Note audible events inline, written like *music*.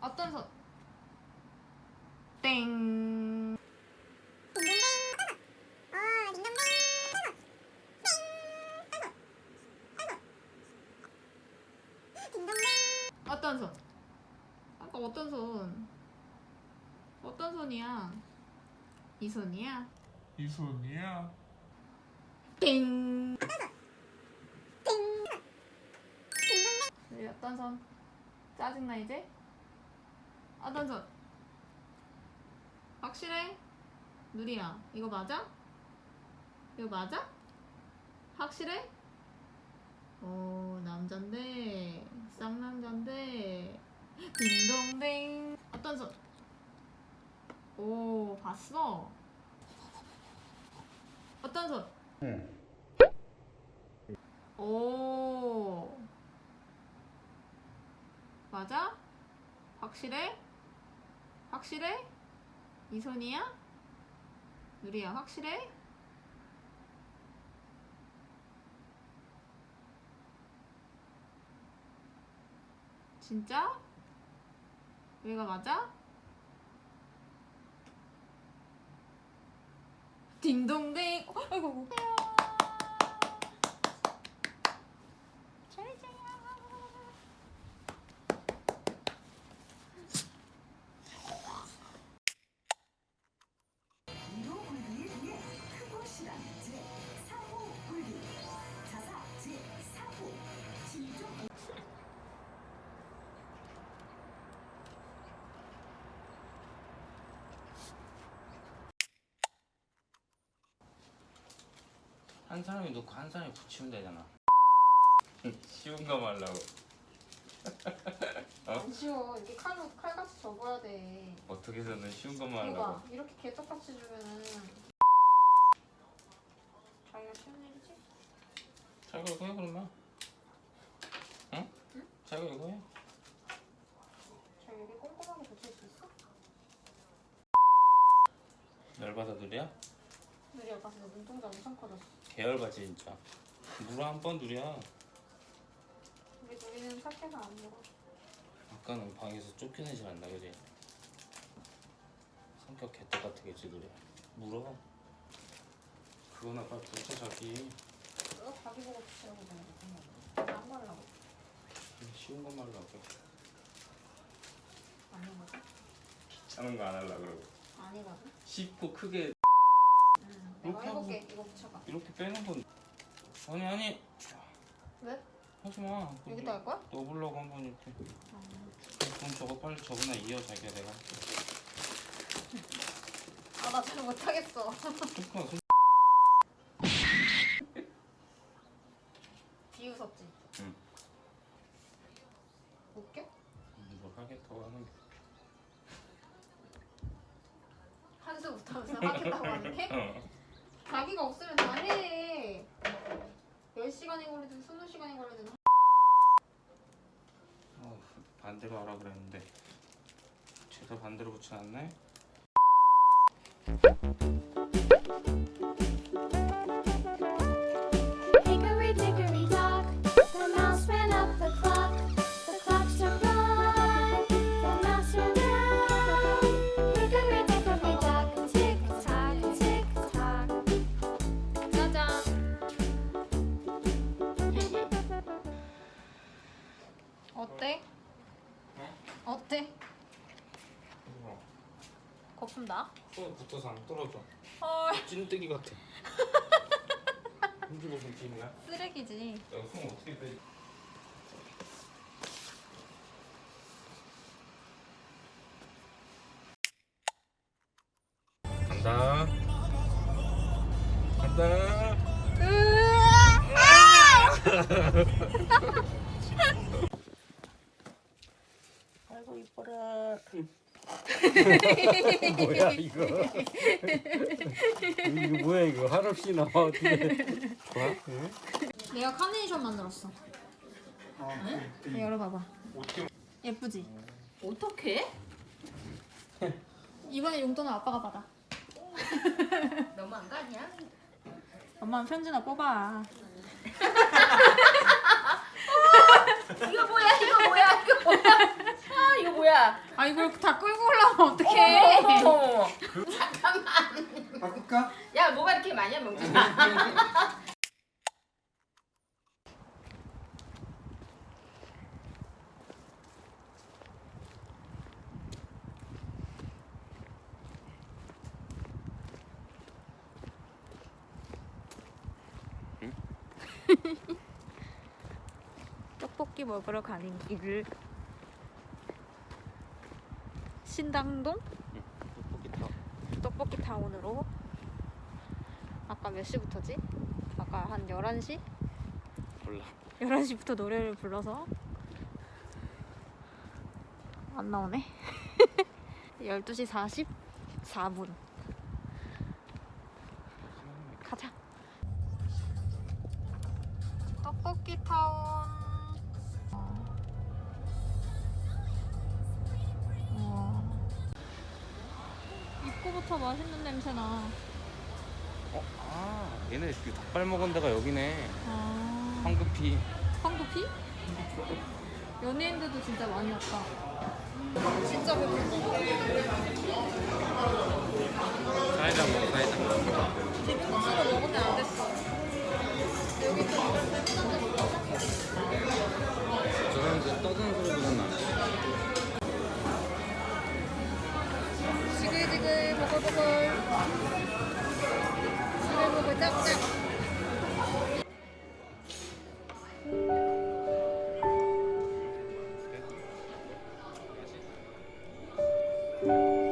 어떤 손? 땡. 어떤 손? 아까 어떤 손? 어떤 손이야? 이 손이야? 이 손이야? 땡. 우리 어떤 손? 짜증나 이제? 어떤 손? 확실해? 누리야 이거 맞아? 이거 맞아? 확실해? 오 남잔데 쌍남잔데 딩동댕 어떤 손? 오 봤어? 어떤 손? 오 맞아? 확실해? 확실해? 이 손이야? 누리야 확실해? 진짜? 여기가 맞아? 딩동댕 아이고. 한 사람이 놓고 한 사람이 붙이면 되잖아. *laughs* 쉬운 거 말라고. *laughs* 안 쉬워. 이렇게 칼로 칼같이 접어야 돼. 어떻게 해서는 쉬운 것만 이거 하려고. 봐. 이렇게 개떡같이 주면은 자기가 쉬운 일이지? 자기가 이거 해 그러면. 응? 자기가 이거 해. 자기 여기 꼼꼼하게 붙일 수 있어? 열받아 누리 눈동자 엄청 커졌어. 개열받지 진짜. 물어 한 번 누리야. 우리 누리는 착해서 안 먹어. 아까는 방에서 쫓겨내질 않나 그지? 성격 개떡 같으겠지 누리야. 물어. 그거나 빨리 붙여 자기. 너 자기 보고 붙이라고 내가 안 말라고. 쉬운 것만 하려고. 아니거든? 귀찮은 거 안 하려고 그러고. 아니거든? 쉽고 크게 응. 내가 이렇게 하고. 해볼게. 이거 붙여봐. 이렇게 빼는 건 아니 아니 왜? 하지 마. 여기다 할 거야? 넣어보려고 한 번 이렇게. 어. 그럼 저거 빨리 저거나 이어 자기야 내가. 아, 나 잘 못하겠어. 조금만 손. 비웃었지? 응. 웃겨? 뭘 하겠다고 하는 게. 한수 못하면서 하겠다고 하는 게? 어. 자기가 없으면 다 해. 10시간이 걸리든 20시간이 걸리든 어, 반대로 하라 그랬는데 죄다 반대로 붙여놨네. 어때? 거품 나? 손 붙어서 안 떨어져. 헐 찐뜨기 같아. 힘주 무슨 기분이야? 쓰레기지. 손 어떻게 빼? 간다. 간다. 아이고 이뻐라. 뭐야 이거? 이거 뭐야 이거? 한없이 나와 어떻게? 좋아? 응? 내가 카네이션 만들었어. 열어봐봐. 예쁘지? 어떻게? 이번에 용돈은 아빠가 받아. *laughs* 너무 안 가냐? 엄마는 편지나 뽑아. *laughs* 이거 뭐야? 이거 뭐야? 이거 뭐야? 아 뭐야? 아 이걸 다 끌고 올라오면 어떡해. 어머. 바꿀까? 야 뭐가 이렇게 많냐 명진아? *laughs* 떡볶이 먹으러 가는 길. 신당동 떡볶이 타. 떡볶이 타운으로. 아까 몇 시부터지? 아까 한 11시? 몰라. 11시부터 노래를 불러서 안 나오네. *laughs* 12시 44분. 가자. 떡볶이 타운. 입구부터 맛있는 냄새 나. 어, 아, 얘네 그 닭발 먹은 데가 여기네. 아. 황급히. 황도피? 연예인들도 진짜 많이 왔다. 진짜 배고파. 사이다 먹어, 사이다. 비빔국수를 먹으면 안 됐어. 여기 좀 이럴 때 보글보글. 지글보글 짭짭. 네.